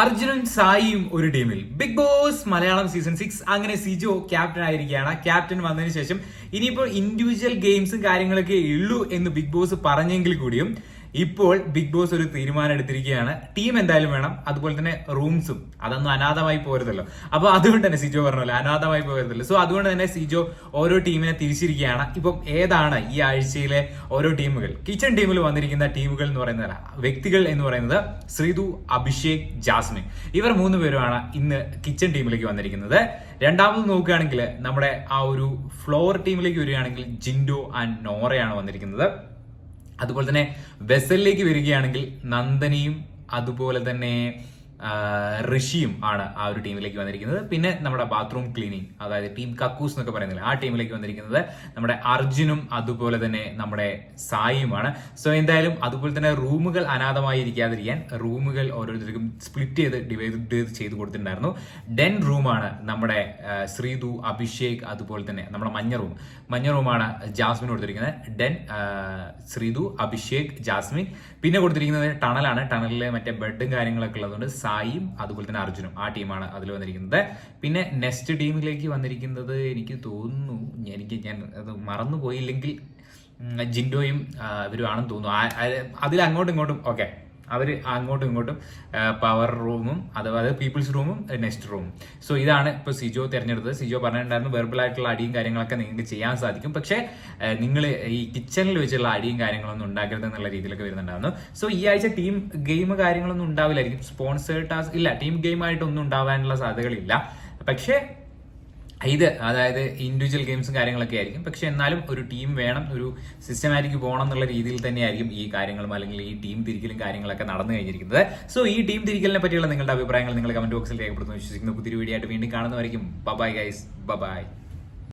അർജുനും സായിയും ഒരു ടീമിൽ. Big boss Malayalam season six അങ്ങനെ സിജോ ക്യാപ്റ്റൻ ആയിരിക്കുകയാണ് ക്യാപ്റ്റൻ വന്നതിന് ശേഷം ഇനിയിപ്പോൾ ഇൻഡിവിജ്വൽ ഗെയിംസും കാര്യങ്ങളൊക്കെ ഉള്ളൂ എന്ന് ബിഗ് ബോസ് പറഞ്ഞെങ്കിൽ കൂടിയും ഇപ്പോൾ ബിഗ് ബോസ് ഒരു തീരുമാനം എടുത്തിരിക്കുകയാണ്. ടീം എന്തായാലും വേണം. അതുപോലെ തന്നെ റൂംസും. അതൊന്നും അനാഥമായി പോരുതല്ലോ. അപ്പൊ അതുകൊണ്ട് തന്നെ സിജോ പറഞ്ഞല്ലോ അനാഥമായി പോരുതല്ലോ. സോ അതുകൊണ്ട് തന്നെ സിജോ ഓരോ ടീമിനെ തിരിച്ചിരിക്കുകയാണ്. ഇപ്പം ഏതാണ് ഈ ആഴ്ചയിലെ ഓരോ ടീമുകൾ? കിച്ചൺ ടീമിൽ വന്നിരിക്കുന്ന ടീമുകൾ എന്ന് പറയുന്നത് വ്യക്തികൾ എന്ന് പറയുന്നത് ശ്രീതു അഭിഷേക് ജാസ്മിൻ. ഇവർ മൂന്ന് പേരുമാണ് ഇന്ന് കിച്ചൺ ടീമിലേക്ക് വന്നിരിക്കുന്നത്. രണ്ടാമത് നോക്കുകയാണെങ്കിൽ നമ്മുടെ ആ ഒരു ഫ്ലോർ ടീമിലേക്ക് വരികയാണെങ്കിൽ ജിൻഡോ ആൻഡ് നോറയാണ് വന്നിരിക്കുന്നത്. അതുപോലെ തന്നെ വെസലിലേക്ക് വരികയാണെങ്കിൽ നന്ദനിയും അതുപോലെ തന്നെ ഋഷിയും ആണ് ആ ഒരു ടീമിലേക്ക് വന്നിരിക്കുന്നത്. പിന്നെ നമ്മുടെ ബാത്റൂം ക്ലീനിങ് അതായത് ടീം കക്കൂസ് എന്നൊക്കെ പറയുന്നില്ല ആ ടീമിലേക്ക് വന്നിരിക്കുന്നത് നമ്മുടെ അർജുനും അതുപോലെ തന്നെ നമ്മുടെ സായിയുമാണ് സോ എന്തായാലും അതുപോലെ തന്നെ റൂമുകൾ അനാഥമായി ഇരിക്കാതിരിക്കാൻ റൂമുകൾ ഓരോരുത്തർക്കും സ്പ്ലിറ്റ് ചെയ്ത് ഡിവൈഡ് ചെയ്ത് കൊടുത്തിട്ടുണ്ടായിരുന്നു. ഡെൻ റൂമാണ് നമ്മുടെ ശ്രീതു അഭിഷേക് അതുപോലെ തന്നെ നമ്മുടെ മഞ്ഞ റൂം മഞ്ഞ റൂമാണ് ജാസ്മിൻ കൊടുത്തിരിക്കുന്നത്. ഡെൻ ശ്രീതു അഭിഷേക് ജാസ്മിൻ. പിന്നെ കൊടുത്തിരിക്കുന്നത് ടണലാണ് ടണലിലെ മറ്റേ ബെഡും കാര്യങ്ങളൊക്കെ ഉള്ളതുകൊണ്ട് സായിയും അതുപോലെ തന്നെ അർജുനും ആ ടീമാണ് അതിൽ വന്നിരിക്കുന്നത്. പിന്നെ നെക്സ്റ്റ് ടീമിലേക്ക് വന്നിരിക്കുന്നത് എനിക്ക് തോന്നുന്നു എനിക്ക് ഞാൻ അത് മറന്നു പോയില്ലെങ്കിൽ ജിൻഡോയും ഇവരുമാണെന്ന് ഇവരും തോന്നുന്നു അതിൽ അങ്ങോട്ടും ഇങ്ങോട്ടും ഓക്കെ അവർ അങ്ങോട്ടും ഇങ്ങോട്ടും പവർ റൂമും അതായത് പീപ്പിൾസ് റൂമും നെക്സ്റ്റ് റൂമും സോ ഇതാണ് ഇപ്പോൾ സിജോ തിരഞ്ഞെടുത്തത്. സിജോ പറഞ്ഞിട്ടുണ്ടായിരുന്നു വെർബൽ ആയിട്ടുള്ള അടിയും കാര്യങ്ങളൊക്കെ നിങ്ങൾക്ക് ചെയ്യാൻ സാധിക്കും. പക്ഷേ നിങ്ങൾ ഈ കിച്ചണിൽ വെച്ചുള്ള അടിയും കാര്യങ്ങളൊന്നും ഉണ്ടാക്കരുത് എന്നുള്ള രീതിയിലൊക്കെ വരുന്നുണ്ടായിരുന്നു. സോ ഈ ആഴ്ച ടീം ഗെയിം കാര്യങ്ങളൊന്നും ഉണ്ടാവില്ലായിരിക്കും. സ്പോൺസേഡ് ടാസ്ക് ഇല്ല ടീം ഗെയിം ആയിട്ടൊന്നും ഉണ്ടാവാനുള്ള സാധ്യതകളില്ല. പക്ഷേ ഇത് അതായത് ഇൻഡിവിജ്വൽ ഗെയിംസും കാര്യങ്ങളൊക്കെ ആയിരിക്കും. പക്ഷെ എന്നാലും ഒരു ടീം വേണം ഒരു സിസ്റ്റമാറ്റിക് പോകണം എന്നുള്ള രീതിയിൽ തന്നെയായിരിക്കും ഈ കാര്യങ്ങളും അല്ലെങ്കിൽ ഈ ടീം തിരിക്കലും കാര്യങ്ങളൊക്കെ നടന്നു കഴിഞ്ഞിരിക്കുന്നത്. സോ ഈ ടീം തിരിക്കലിനെ പറ്റിയുള്ള നിങ്ങളുടെ അഭിപ്രായങ്ങൾ നിങ്ങൾ കമന്റ് ബോക്സിൽ രേഖപ്പെടുത്തുന്നു. വിശ്വസിക്കുന്നു. പുതിയൊരു വീഡിയോ ആയിട്ട് വീണ്ടും കാണുന്നവരായിരിക്കും ബബായ് ഗൈസ് ബബായ്